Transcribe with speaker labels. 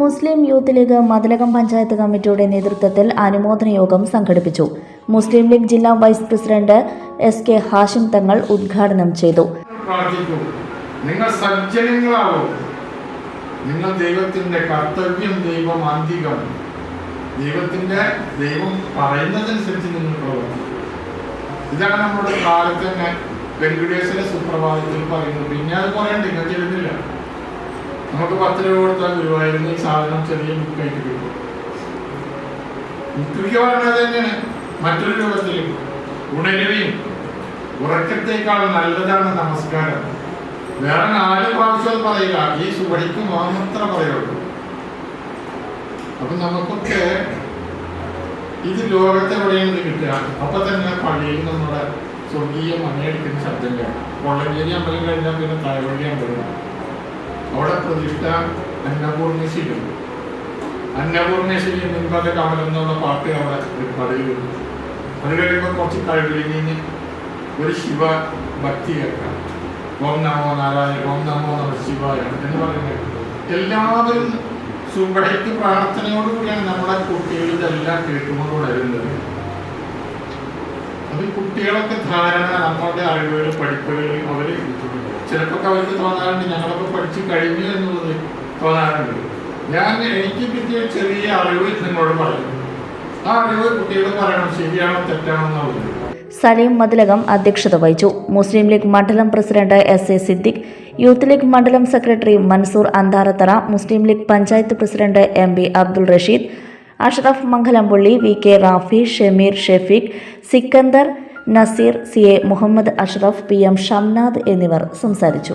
Speaker 1: മുസ്ലിം യൂത്ത് ലീഗ് മതിലകം പഞ്ചായത്ത് കമ്മിറ്റിയുടെ നേതൃത്വത്തിൽ അനുമോദന യോഗം സംഘടിപ്പിച്ചു. മുസ്ലിം ലീഗ് ജില്ലാ vice president S K Hashim Thangal ഉദ്ഘാടനം ചെയ്തു.
Speaker 2: നിങ്ങൾ സജ്ജനങ്ങളാവും. നിങ്ങൾ ദൈവത്തിന്റെ കർത്തവ്യം ദൈവം അന്തികം. ദൈവത്തിന്റെ ദൈവം പറയുന്നതനുസരിച്ച് നിങ്ങൾ പ്രവർത്തിക്കും. ഇതാണ് നമ്മുടെ കാലത്ത് തന്നെ വെങ്കടേശ്വര സുപ്രഭാതത്തിൽ പറയുന്നത്. പിന്നെ അത് പറയണ്ട നിങ്ങൾ ചെല്ലുന്നില്ല നമുക്ക് പത്ത് രൂപ കൊടുത്താൽ ഗുരുവായൂരിൽ ഈ സാധനം ചെറിയ ബുക്കായിട്ട് കിട്ടും. മിക്കവാറും അത് തന്നെയാണ്. മറ്റൊരു രൂപത്തിൽ ഉണരുകയും ഉറക്കത്തേക്കാൾ നല്ലതാണ് നമസ്കാരം. വേറെ നാല് പ്രാവശ്യം പറയുക. ഈ സുബടിക്ക് മാത്രം പറയുള്ളൂ. അപ്പൊ നമുക്കൊക്കെ ഇത് ലോകത്തെ ഇത് കിട്ടുക? അപ്പൊ തന്നെ പള്ളിയിൽ നമ്മുടെ സ്വർഗീയ മണിയടിക്കുന്ന ശബ്ദം കേൾക്കാം. കൊള്ളഞ്ചേരി അമ്പലം കഴിഞ്ഞാൽ പിന്നെ തലവഴി അമ്പലം. പ്രതിഷ്ഠ അന്നപൂർണേശ്വരി. അന്നപൂർണേശ്വരി മുൻപത്തെ കമലം പാട്ട് അവിടെ ഒരു അത് കുറച്ച് കഴിവിലിങ്ങനെ ഒരു ശിവ ഭക്തി കേൾക്കാം. ഓം നമോ നാരായണ ഓം നമോ നമ എന്ന് പറയുന്നത് എല്ലാവരും സുബടയ്ക്ക് പ്രാർത്ഥനയോടുകൂടിയാണ് നമ്മുടെ കുട്ടികൾ ഇതെല്ലാം കേട്ടുകൊണ്ട് വളരുന്നത് അത് കുട്ടികളൊക്കെ ധാരണ നമ്മളുടെ അറിവുകൾ പഠിപ്പുകൾ അവർ ചിലപ്പോൾ അവർക്ക് തോന്നാറുണ്ട് ഞങ്ങളൊക്കെ പഠിച്ചു കഴിഞ്ഞു എന്നുള്ളത് തോന്നാറുണ്ട്. ഞാൻ എനിക്ക് കിട്ടിയ ചെറിയ അറിവ് നിങ്ങളോട് പറയും ആ അറിവ് കുട്ടികൾ പറയണം ശരിയാണോ തെറ്റാണോ എന്നുള്ളത്
Speaker 1: സലീം മതിലകം അധ്യക്ഷത വഹിച്ചു. മുസ്ലിം ലീഗ് മണ്ഡലം president S A Siddique Youth League മണ്ഡലം secretary Mansoor Antharathara Muslim League panchayat president M B Abdul Rasheed Ashraf Mangalampully V K Rafi Shameer Shefeeq Sikandar Nazeer C. A. Muhammed Ashraf P. M. Shamnad എന്നിവർ സംസാരിച്ചു.